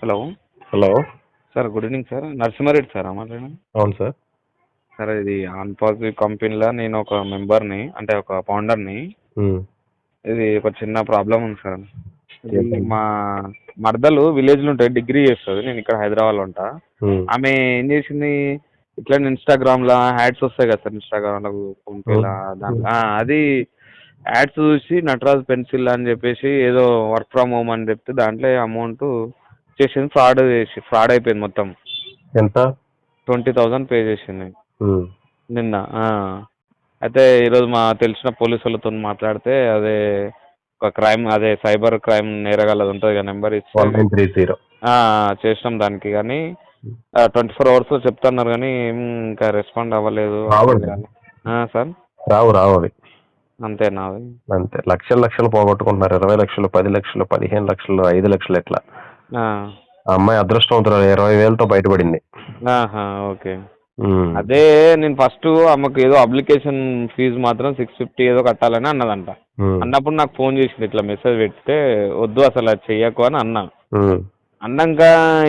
Hello. Hello. Sir good evening sir. Narasimha Reddy sir మాట్లాడండి అవును sir. Sir ఇది ఆన్పాజిటివ్ కంపెనీలో నేను ఒక మెంబర్ని అంటే ఒక ఫౌండర్ని. ఇది ఒక చిన్న ప్రాబ్లం ఉంది సార్? మా మరదలు విలేజ్లో ఉంటాయి డిగ్రీ చేస్తుంది. నేను ఇక్కడ హైదరాబాద్లో ఉంటా. ఆమె ఏం చేసింది? ఇట్లా ఇన్స్టాగ్రామ్లో యాడ్స్ వస్తాయి కదా సార్ ఇన్స్టాగ్రామ్లో ఫోన్పేలా దాంట్లో. అది యాడ్స్ చూసి నటరాజ్ పెన్సిల్ అని చెప్పేసి ఏదో వర్క్ ఫ్రమ్ హోమ్ అని చెప్తే దాంట్లో అమౌంట్ చేసింది ఫ్రాడ్ చేసి ఫ్రాడ్ అయిపోయింది మొత్తం. ఎంత? ట్వంటీ థౌజండ్ పే చేసింది. నిన్న ఆ. అయితే ఈరోజు మా తెలిసిన పోలీసు వాళ్ళతో మాట్లాడితే అదే ఒక క్రైమ్ అదే సైబర్ క్రైమ్ నేరగాలది ఉంటుంది కదా నెంబర్ త్రీ జీరో. చేసినాం దానికి కానీ ట్వంటీ ఫోర్ అవర్స్లో చెప్తున్నారు కానీ ఏం ఇంకా రెస్పాండ్ అవ్వలేదు. సార్? రావు రావు అంతేనా అంతే. లక్షలు లక్షలు పోగొట్టుకుంటున్నారు. ఇరవై లక్షలు పది లక్షలు పదిహేను లక్షలు ఐదు లక్షలు ఎట్లా? ఆ. అమ్మాయి అదృష్టవంతురాలు ఇరవై వేలతో బయటపడింది. ఆహా, ఓకే. అదే నేను ఫస్ట్ ఆమెకు ఏదో అప్లికేషన్ ఫీజు మాత్రం సిక్స్ ఫిఫ్టీ ఏదో కట్టాలని అన్నదంట. అన్నప్పుడు నాకు ఫోన్ చేసింది ఇట్లా మెసేజ్ పెడితే వద్దు అసలు అది చెయ్యకు అని అన్నా. అన్నాక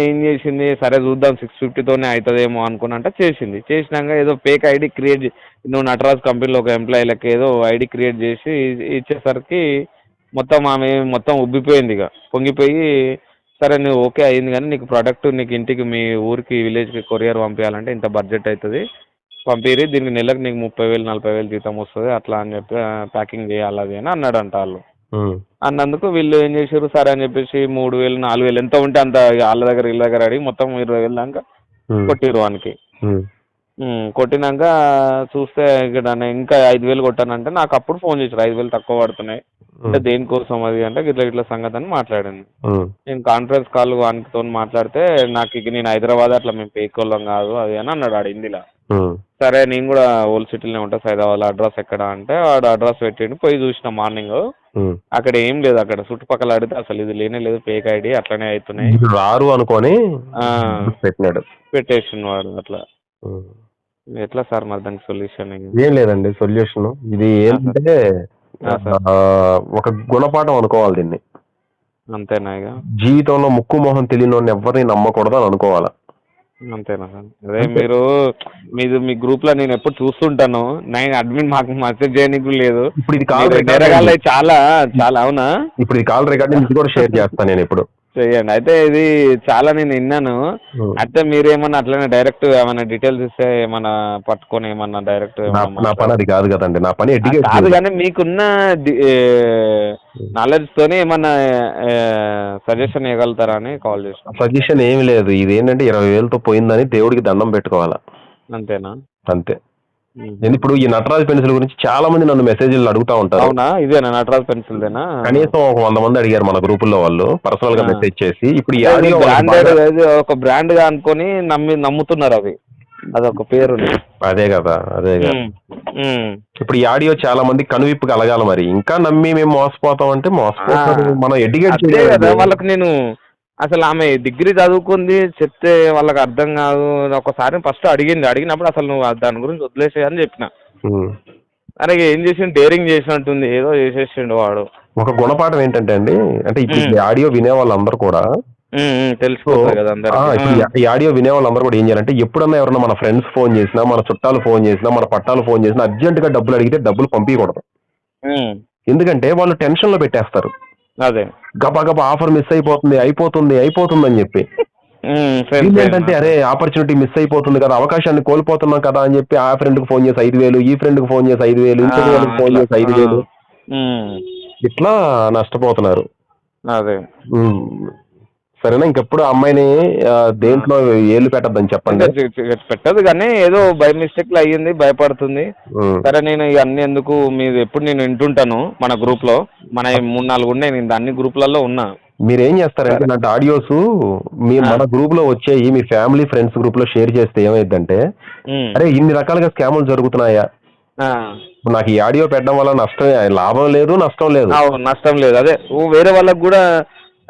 ఏం చేసింది సరే చూద్దాం సిక్స్ ఫిఫ్టీతోనే అవుతుందేమో అనుకున్నంట చేసింది. చేసినాక ఏదో ఫేక్ ఐడి క్రియేట్ నువ్వు నటరాజ్ కంపెనీలో ఒక ఎంప్లాయీ లెక్క ఏదో ఐడి క్రియేట్ చేసి ఇచ్చేసరికి మొత్తం ఆమె మొత్తం ఉబ్బిపోయింది ఇక. పొంగిపోయి సరే నువ్వు ఓకే అయింది కానీ నీకు ప్రోడక్ట్ నీకు ఇంటికి మీ ఊరికి విలేజ్కి కొరియర్ పంపించాలంటే ఇంత బడ్జెట్ అవుతుంది పంపిరి దీనికి నెలకు నీకు ముప్పై వేలు నలభై వేలు జీతం వస్తుంది. అట్లా అని చెప్పి ప్యాకింగ్ చేయాలి అది అని అన్నాడంట వాళ్ళు. ఉమ్, అన్నందుకు వీళ్ళు ఏం చేశారు సరే అని చెప్పేసి మూడు వేలు నాలుగు వేలు ఎంత ఉంటే అంత వాళ్ళ దగ్గర వీళ్ళ దగ్గర అడిగి మొత్తం ఇరవై వేలు దాకా కొట్టిరు వానికి. కొట్టినాక చూస్తే ఇక్కడ ఇంకా ఐదు వేలు కొట్టానంటే నాకు అప్పుడు ఫోన్ చేశారు. ఐదు వేలు తక్కువ పడుతున్నాయి. అంటే దేనికోసం అది అంటే ఇట్లా ఇట్లా సంగతి అని మాట్లాడింది. నేను కాన్ఫరెన్స్ కాల్ వానితో మాట్లాడితే నాకు ఇక నేను హైదరాబాద్ అట్లా మేము పేకోళ్ళం కాదు అది అని అన్నాడు ఆడు హిందీలో ఉమ్, సరే నేను కూడా ఓల్డ్ సిటీలోనే ఉంటా. హైదరాబాద్ అడ్రస్ ఎక్కడ అంటే వాడు అడ్రస్ పెట్టిండు. పోయి చూసిన మార్నింగ్. అక్కడ ఏం లేదు. అక్కడ చుట్టుపక్కల అడిగితే అసలు ఇది లేనే లేదు. ఫేక్ ఐడి అట్లనే అవుతున్నాయి రారు అనుకొని ఆ, పెట్టినాడు. పెట్టేసిండు వాడు అట్లా. ఎట్లా సార్ మరి దానికి సొల్యూషన్ ఏం లేదండి సొల్యూషన్ ఇది ఏంటంటే ఒక గుణపాఠం అనుకోవాలి దీన్ని. అంతేనా ఇక? జీవితంలో ముక్కు మొహం తెలియని వాడిని ఎవరిని నమ్మకూడదు అని అనుకోవాలి. అంతేనా సార్? అదే మీరు మీది మీ గ్రూప్లో నేను ఎప్పుడు చూస్తుంటాను. నేను అడ్మిన్ మాకు మెసేజ్ చేయడానికి లేదు. ఇప్పుడు ఇది కాల్ మీరు చాలా చాలా అవునా? ఇప్పుడు ఇది కాల్ రికార్డింగ్ ఇది కూడా షేర్ చేస్తాను నేను ఇప్పుడు. చెయ్యండి. అయితే ఇది చాలా నేను విన్నాను. అయితే మీరు ఏమన్నా అట్లనే డైరెక్ట్ ఏమన్నా డీటెయిల్స్ ఇస్తే ఏమన్నా పట్టుకొని ఏమన్నా డైరెక్ట్ నా పని అది కాదు కదండి. నా పని కాదు కానీ మీకున్న నాలెడ్జ్ తోనే ఏమన్నా సజెషన్ ఇవ్వగలుగుతారా అని కాల్ చేసిన. సజెషన్ ఏమి లేదు. ఇది ఏంటంటే ఇరవై వేలతో పోయిందని దేవుడికి దండం పెట్టుకోవాలా. అంతేనా? అంతే. నేను ఇప్పుడు ఈ నటరాజ్ పెన్సిల్ గురించి చాలా మంది నన్ను మెసేజ్లు అడుగుతా ఉంటారు. అవునా? ఇదేనా నటరాజ్ పెన్సిల్ దేనా కనీసం ఒక వంద మంది అడిగారు మన గ్రూపుల్లో వాళ్ళు పర్సనల్గా. మెసేజ్ చేసి ఇప్పుడు ఈ ఆడియో బ్రాండెడ్ ఒక బ్రాండ్గా అనుకొని నమ్మి నమ్ముతున్నారు అవి. అదొక పేరు అదే కదా అదే కదా. ఇప్పుడు ఈ ఆడియో చాలా మంది కనువిప్పు కలగాలి మరి. ఇంకా నమ్మి మేము మోసపోతాం అంటే మోసపోతారు. ఆ. మనం ఎడ్యుకేట్ కదా వాళ్ళకి నేను అసలు ఆమె డిగ్రీ చదువుకుంది చెప్తే వాళ్ళకి అర్థం కాదు. ఒకసారి ఫస్ట్ అడిగింది. అడిగినప్పుడు అసలు నువ్వు దాని గురించి వదిలేసే అని చెప్పిన. అరే ఏం చేసిండు? డేరింగ్ చేసినట్టుంది. ఏదో చేసేసిండు వాడు. ఒక గుణపాఠం ఏంటంటే అండి అంటే ఇప్పుడు ఆడియో వినే వాళ్ళందరూ కూడా అందరికి. ఈ- ఆడియో వినే వాళ్ళందరూ కూడా ఏం చేయాలంటే ఎప్పుడన్నా ఎవరైనా మన ఫ్రెండ్స్ ఫోన్ చేసినా మన చుట్టాలు ఫోన్ చేసినా మన పట్టాలు ఫోన్ చేసినా అర్జెంట్గా డబ్బులు అడిగితే డబ్బులు పంపించకూడదు ఎందుకంటే వాళ్ళు టెన్షన్లో పెట్టేస్తారు. అదే గబా గబా ఆఫర్ మిస్ అయిపోతుంది అయిపోతుంది అయిపోతుంది అని చెప్పి. ఏంటంటే అరే ఆపర్చునిటీ మిస్ అయిపోతుంది కదా అవకాశాన్ని కోల్పోతున్నాం కదా అని చెప్పి ఆ ఫ్రెండ్కి ఫోన్ చేసి ఐదు వేలు ఈ ఫ్రెండ్కి ఫోన్ చేసి ఐదు వేలు ఇంకొక వాళ్ళకి ఫోన్ చేసి ఐదు. వేలు ఇట్లా నష్టపోతున్నారు అదే. సరేనా? ఇంకెప్పుడు ఆ అమ్మాయిని ఆ, దేంట్లో ఏళ్ళు పెట్టద్దని చెప్పండి. అంటే పెట్టదు కానీ ఏదో బై మిస్టేక్లో అయ్యింది భయపడుతుంది. ఉమ్. సరే నేను ఇక అన్ని ఎందుకు మీది ఎప్పుడు నేను వింటుంటాను మన గ్రూప్లో మన ఈ మూడు నాలుగు ఉన్నాయి నేను అన్ని గ్రూప్లలో ఉన్నా. మీరేం చేస్తారంటే ఇలాంటి ఆడియోస్ మీ. మన గ్రూప్లో వచ్చేయి మీ ఫ్యామిలీ ఫ్రెండ్స్ గ్రూప్లో షేర్ చేస్తే ఏమైందంటే ఉమ్, అరే ఇన్ని రకాలుగా స్కాములు జరుగుతున్నాయా? ఆ, ఇప్పుడు నాకు ఈ ఆడియో పెట్టడం వల్ల నష్టం లాభం లేదు నష్టం లేదు. అవును, నష్టం లేదు. అదే ఓ వేరే వాళ్ళకి కూడా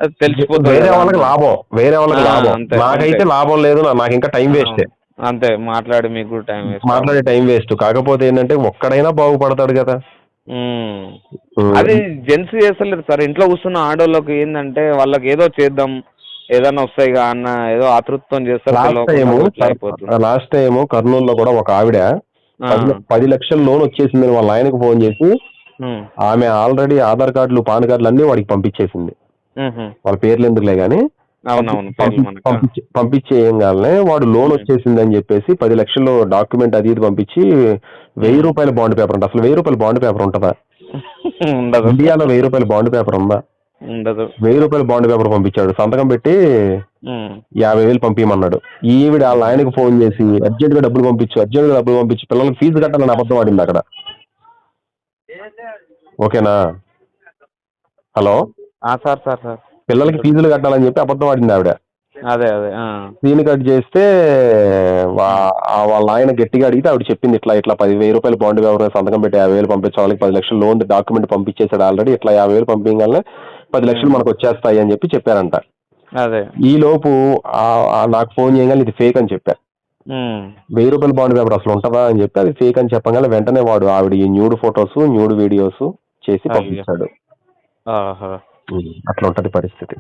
అది తెలిసిపోతుంది వేరే. వాళ్ళకి లాభం వేరే వాళ్ళకి లాభం. నాకైతే. లాభం లేదు నాకు ఇంకా టైం వేస్ట్. అంతే మాట్లాడి మీకు టైం వేస్ట్. మాట్లాడే టైం వేస్ట్. కాకపోతే ఏంటంటే ఒక్కడైనా బాగుపడతాడు కదా. అది జెంట్స్ చేస్తలేరు సార్. ఇంట్లో కూర్చున్న ఆడోళ్ళకి ఏంటంటే వాళ్ళకి ఏదో చేద్దాం ఏదన్నా వస్తాయి అన్న ఏదో ఆతృతతో చేస్తారు. లాస్ట్ టైం టైం కర్నూలులో కూడా ఒక ఆవిడ పది లక్షల లోన్ వచ్చేసింది వాళ్ళ ఆయనకు ఫోన్ చేసి ఆమె ఆల్రెడీ ఆధార్ కార్డులు పాన్ కార్డులు అన్ని వాడికి పంపించేసింది. వాళ్ళ పేర్లు ఎందుకులే కానీ అవునవును పేర్లు మనకు పంపించి పంపించే ఏం కాలనే వాడు లోన్ వచ్చేసింది అని చెప్పేసి పది లక్షలు డాక్యుమెంట్ అది ఇది పంపించి వెయ్యి రూపాయల బాండ్ పేపర్ అంట అసలు వెయ్యి రూపాయల బాండ్ పేపర్ ఉంటుందా? ఇండియాలో వెయ్యి రూపాయల బాండ్ పేపర్ ఉందా? ఉండదు. వెయ్యి రూపాయల బాండ్ పేపర్ పంపించాడు. సంతకం పెట్టి యాభై వేలు పంపించమన్నాడు ఈవిడ వాళ్ళ ఆయనకు ఫోన్ చేసి అర్జెంట్గా డబ్బులు పంపించు అర్జెంట్గా డబ్బులు పంపించు పిల్లలకి ఫీజు కట్టాలని అబద్ధం ఆడింది అక్కడ. ఓకేనా? హలో? Sir sir sir. పిల్లలకి ఫీజులు కట్టాలని చెప్పి అబద్ధం ఆడింది ఆవిడ. అదే అదే సీన్ కట్ చేస్తే వాళ్ళ ఆయన గట్టిగా అడిగితే ఆవిడ చెప్పింది ఇట్లా ఇట్లా పది వెయ్యి రూపాయలు బాండ్ పేపర్ సంతకం పెట్టి యాభై వేలు పంపించే వాళ్ళకి పది లక్షలు లోన్ డాక్యుమెంట్ పంపించేశాడు ఆల్రెడీ ఇట్లా యాభై వేలు పంపించగానే పది లక్షలు మనకు వచ్చేస్తాయి అని చెప్పి చెప్పారంట. అదే. ఈ లోపు నాకు ఫోన్ చేయగానే ఇది ఫేక్ అని చెప్పా. ఉమ్, వెయ్యి రూపాయల బాండ్ పేపర్ అసలు ఉంటుందా అని చెప్పి అది ఫేక్ అని చెప్పగానే వెంటనే వాడు ఆవిడ ఈ న్యూడ్ ఫొటోస్ న్యూడ్ వీడియోస్ చేసి. పంపించాడు. అట్లా ఉంటది పరిస్థితి.